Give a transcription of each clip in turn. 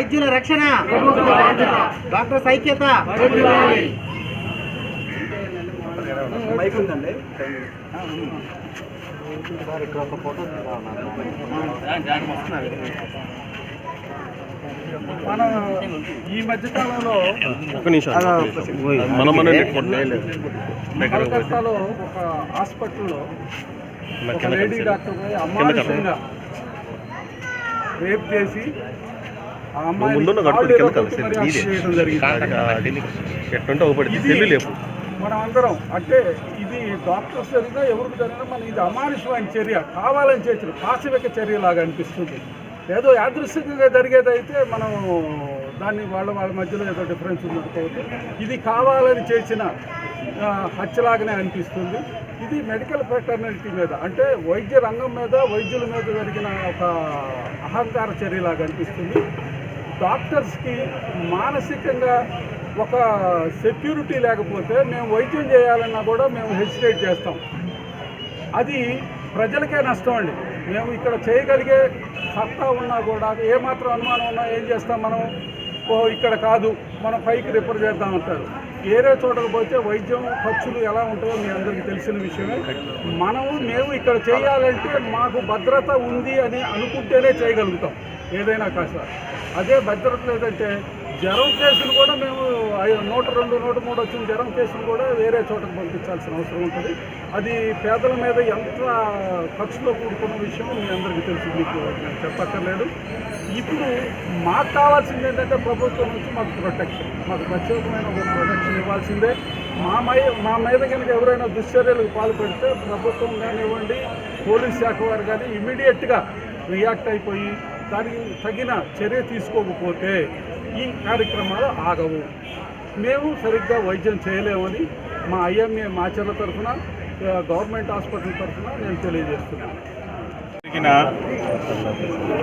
వైద్యుల రక్షణ. Doctor సైక్యత. Mic ఉందండి. మనం ఈ మధ్య కాలంలో ఒక మనం మన కలకత్తాలో ఒక హాస్పిటల్లో లేడీ డాక్టర్ పోయి అమ్మాయిగా రేప్ చేసి ముందున్న కాళ్ళు కింద కొట్టి కలిసి మరి అరెస్ట్ చేయడం జరిగింది. ఎట్టుంటే ఒకటి ఇది సెల్లు లేపు మనం అందరం అంటే ఇది డాక్టర్స్ జరిగినా ఎవరికి జరిగినా మన ఇది అమానుషమైన చర్య కావాలని చేసిన పాశవిక చర్యలాగా అనిపిస్తుంది. ఏదో యాదృశ్చికంగా జరిగేదైతే మనం దాన్ని వాళ్ళ వాళ్ళ మధ్యలో ఏదో డిఫరెన్స్ ఉందనుకోవచ్చు ఇది కావాలని చేసిన హత్యలాగానే అనిపిస్తుంది. ఇది మెడికల్ ఫ్రెటర్నిటీ మీద అంటే వైద్య రంగం మీద వైద్యుల మీద జరిగిన ఒక అహంకార చర్యలాగా అనిపిస్తుంది. డాక్టర్స్కి మానసికంగా ఒక సెక్యూరిటీ లేకపోతే మేము వైద్యం చేయాలన్నా కూడా మేము హెసిటేట్ చేస్తాం. అది ప్రజలకే నష్టం అండి. మేము ఇక్కడ చేయగలిగే సత్తా ఉన్నా కూడా ఏమాత్రం అనుమానం ఉన్నా ఏం చేస్తాం మనం? ఓ ఇక్కడ కాదు మనం పైకి రిఫర్ చేద్దాం అంటారు. చోటకు పోతే వైద్యం ఖర్చులు ఎలా ఉంటాయో మీ అందరికీ తెలిసిన విషయమే. మనము మేము ఇక్కడ చేయాలంటే మాకు భద్రత ఉంది అని అనుకుంటేనే చేయగలుగుతాం. ఏదైనా కాస్త. అదే భద్రత లేదంటే జ్వరం కేసులు కూడా మేము నూట రెండు నూట మూడు వచ్చిన జ్వరం కేసులు కూడా వేరే చోటకు పంపించాల్సిన అవసరం ఉంటుంది. అది పేదల మీద ఎంత ఖర్చుతో కూడుకున్న విషయం మీ అందరికీ తెలుసు మీకు నేను చెప్పక్కర్లేదు. ఇప్పుడు మాకు కావాల్సింది ఏంటంటే ప్రభుత్వం నుంచి మాకు ప్రొటెక్షన్ మాకు ప్రత్యేకమైన ఒక ప్రొటెక్షన్ ఇవ్వాల్సిందే. మా మై మా మీద కనుక ఎవరైనా దుశ్చర్యలకు పాల్పడితే ప్రభుత్వం కానివ్వండి పోలీస్ శాఖ వారు కానీ ఇమీడియట్గా రియాక్ట్ అయిపోయి దానికి తగిన చర్య తీసుకోకపోతే ఈ కార్యక్రమాలు ఆగవు. మేము సరిగ్గా వైద్యం చేయలేమని మా ఐఎంఏ మాచర్ల తరఫున గవర్నమెంట్ హాస్పిటల్ తరఫున నేను తెలియజేస్తున్నాను. జరిగిన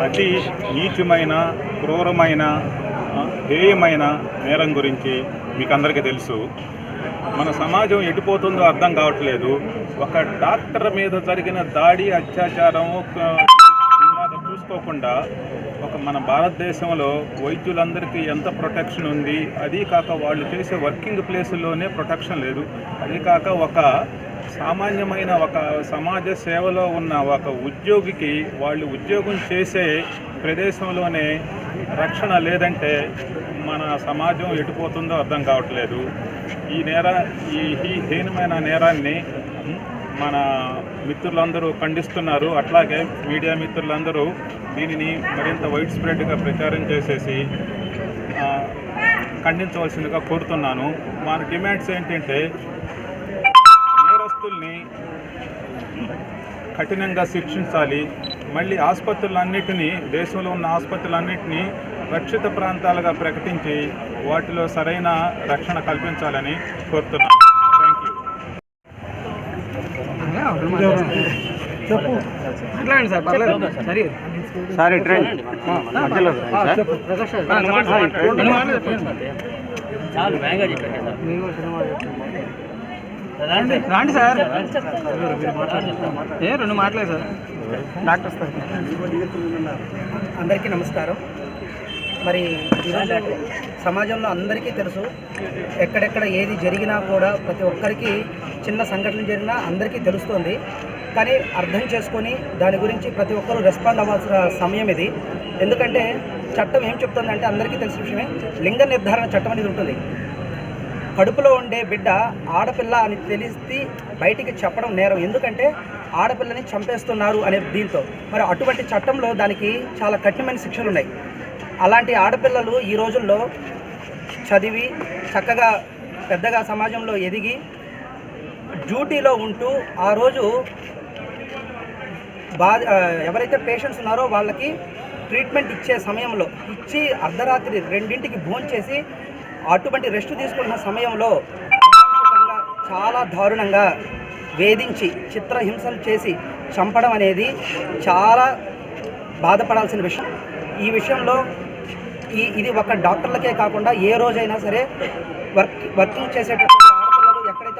అతి నీచమైన క్రూరమైన ధ్యేయమైన నేరం గురించి మీకు అందరికీ తెలుసు. మన సమాజం ఎటుపోతుందో అర్థం కావట్లేదు. ఒక డాక్టర్ మీద జరిగిన దాడి అత్యాచారం ఒక ఒక మన భారతదేశంలో వైద్యులందరికీ ఎంత ప్రొటెక్షన్ ఉంది అది కాక వాళ్ళు చేసే వర్కింగ్ ప్లేసుల్లోనే ప్రొటెక్షన్ లేదు. అది కాక ఒక సామాన్యమైన ఒక సమాజ సేవలో ఉన్న ఒక ఉద్యోగికి వాళ్ళు ఉద్యోగం చేసే ప్రదేశంలోనే రక్షణ లేదంటే మన సమాజం ఎటుపోతుందో అర్థం కావట్లేదు. ఈ నేర ఈ హీనమైన నేరాన్ని మన మిత్రులందరూ ఖండిస్తున్నారు. అట్లాగే మీడియా మిత్రులందరూ దీనిని మరింత వైడ్ స్ప్రెడ్గా ప్రచారం చేసేసి ఖండించవలసిందిగా కోరుతున్నాను. మన డిమాండ్స్ ఏంటంటే నేరస్తుల్ని కఠినంగా శిక్షించాలి. మళ్ళీ ఆసుపత్రులన్నిటినీ దేశంలో ఉన్న ఆసుపత్రులన్నింటినీ రక్షిత ప్రాంతాలుగా ప్రకటించి వాటిలో సరైన రక్షణ కల్పించాలని కోరుతున్నాను థ్యాంక్ యూ మాట్లాడండి సార్ పర్లేదు. సరే. సార్. ఇటు రండి. మధ్యలో సార్. చాలు వేగంగా చెప్పండి సార్. రాండి సార్. ఏ రెండు మాటలేదు సార్. Doctor sir. అందరికీ నమస్కారం. మరి ఈరోజు సమాజంలో అందరికీ తెలుసు ఎక్కడెక్కడ ఏది జరిగినా కూడా ప్రతి ఒక్కరికి చిన్న సంఘటన జరిగినా అందరికీ తెలుస్తుంది. కానీ అర్థం చేసుకొని దాని గురించి ప్రతి ఒక్కరూ రెస్పాండ్ అవ్వాల్సిన సమయం ఇది. ఎందుకంటే చట్టం ఏం చెప్తుందంటే అందరికీ తెలిసిన విషయమే. లింగ నిర్ధారణ చట్టం అనేది ఉంటుంది. కడుపులో ఉండే బిడ్డ ఆడపిల్ల అని తెలిసి బయటికి చెప్పడం నేరం. ఎందుకంటే ఆడపిల్లని చంపేస్తున్నారు అనే దీంతో. మరి అటువంటి చట్టంలో దానికి చాలా కఠినమైన శిక్షలు ఉన్నాయి. అలాంటి ఆడపిల్లలు ఈ రోజుల్లో చదివి చక్కగా పెద్దగా సమాజంలో ఎదిగి డ్యూటీలో ఉంటూ ఆ రోజు బాధ ఎవరైతే పేషెంట్స్ ఉన్నారో వాళ్ళకి ట్రీట్మెంట్ ఇచ్చే సమయంలో ఇచ్చి అర్ధరాత్రి రెండింటికి భోంచేసి అటువంటి రెస్ట్ తీసుకున్న సమయంలో చాలా దారుణంగా వేధించి చిత్రహింసలు చేసి చంపడం అనేది చాలా బాధపడాల్సిన విషయం. ఈ విషయంలో ఈ ఇది ఒక డాక్టర్లకే కాకుండా ఏ రోజైనా సరే వర్క్ వర్కింగ్ చేసేటప్పుడు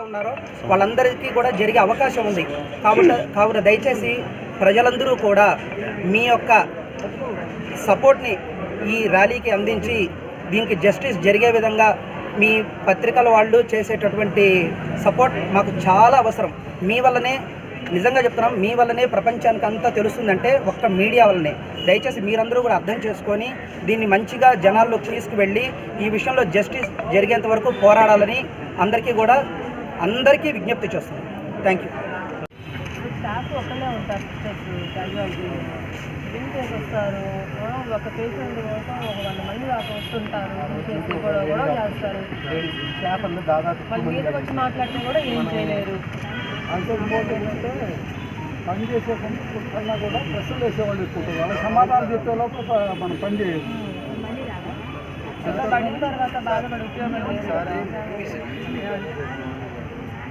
ఉన్నారో వాళ్ళందరికీ కూడా జరిగే అవకాశం ఉంది. కాబట్టి కావున దయచేసి ప్రజలందరూ కూడా మీ యొక్క సపోర్ట్ని ఈ ర్యాలీకి అందించి దీనికి జస్టిస్ జరిగే విధంగా మీ పత్రికల వాళ్ళు చేసేటటువంటి సపోర్ట్ మాకు చాలా అవసరం. మీ వల్లనే నిజంగా చెప్తున్నాం మీ వల్లనే ప్రపంచానికి అంతా తెలుస్తుందంటే ఒక్క మీడియా వల్లనే. దయచేసి మీరందరూ కూడా అర్థం చేసుకొని దీన్ని మంచిగా జనాల్లోకి తీసుకువెళ్ళి ఈ విషయంలో జస్టిస్ జరిగేంత వరకు పోరాడాలని అందరికీ కూడా అందరికీ విజ్ఞప్తి చేస్తున్నాం థ్యాంక్ యూ స్టాఫ్ ఒకళ్ళే ఉంటారు డ్రింక్ వస్తారు ఒక పేషెంట్ కోసం ఒక వంద మంది దాకా వస్తుంటారు. చేసి గొడవ గొడవ చేస్తారు. చేపలు దాదాపు వాళ్ళు మీదకి వచ్చి మాట్లాడితే కూడా ఏం చేయలేరు. అంటే ఇంకోటి ఏంటంటే పని చేసే కన్నా కూడా ప్రశ్నలు వేసేవాళ్ళు ఎక్కువ. వాళ్ళకి సమాధానం చెప్పే లోపల మనం పని చేయదు పడిన తర్వాత బాధపడి ఉపయోగం